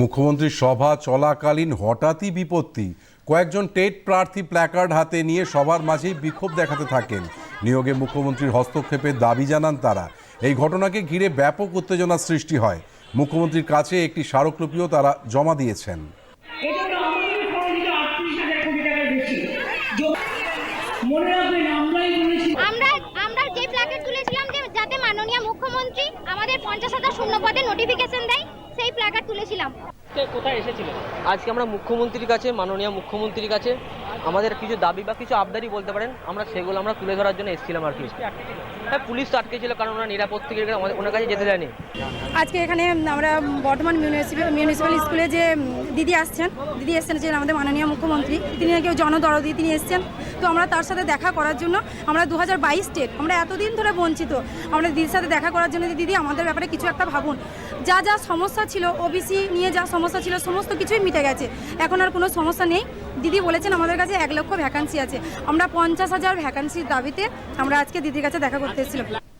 মুখ্যমন্ত্রীর সভা চলাকালীন হঠাৎই বিপত্তি। কয়েকজন টেট প্রার্থী প্ল্যাকার্ড হাতে নিয়ে সবার মাঝেই বিক্ষোভ দেখাতে থাকেন। নিয়োগে মুখ্যমন্ত্রীর হস্তক্ষেপের দাবি জানান তারা। এই ঘটনাকে ঘিরে ব্যাপক উত্তেজনার সৃষ্টি হয়। মুখ্যমন্ত্রীর কাছে একটি স্মারকলিপিও তারা জমা দিয়েছেন। আমরা যে যাতে মাননীয় মুখ্যমন্ত্রী আমাদের পঞ্চাশ হাজার শূন্য পদে নোটিফিকেশন দেয় সেই প্ল্যাকার্ড তুলেছিলাম। কোথায় এসেছিলেন আজকে আমরা মুখ্যমন্ত্রীর কাছে মাননীয় মুখ্যমন্ত্রীর কাছে। আমাদের কিছু দাবি বা কিছু আবদারি বলতে পারেন আমরা সেগুলো আমরা তুলে ধরার জন্য এসেছিলাম আর কি। হ্যাঁ পুলিশ তো আটকে ছিল কারণ ওরা নিরাপদ থেকে আমাদের ওনার কাছে যেতে দেয়নি। আজকে এখানে আমরা বর্তমান মিউনিসিপ্যাল মিউনিসিপ্যাল স্কুলে যে দিদি আসছেন দিদি এসছেন যে আমাদের মাননীয় মুখ্যমন্ত্রী তিনি নাকি জনদরদি তিনি এসছেন। তো আমরা তার সাথে দেখা করার জন্য আমরা দু হাজার বাইশ স্টেট আমরা এতদিন ধরে বঞ্চিত। আমরা দিদির সাথে দেখা করার জন্য দিদি, আমাদের ব্যাপারে কিছু একটা ভাবুন। যা যা সমস্যা ছিল ওবিসি নিয়ে যা সমস্যা ছিল, সমস্ত কিছুই মিটে গেছে। এখন আর কোনো সমস্যা নেই। দিদি বলেছেন আমাদের কাছে এক লক্ষ ভ্যাকান্সি আছে। আমরা পঞ্চাশ হাজার ভ্যাকান্সির দাবিতে আমরা আজকে দিদির কাছে দেখা করতে এসেছিলাম।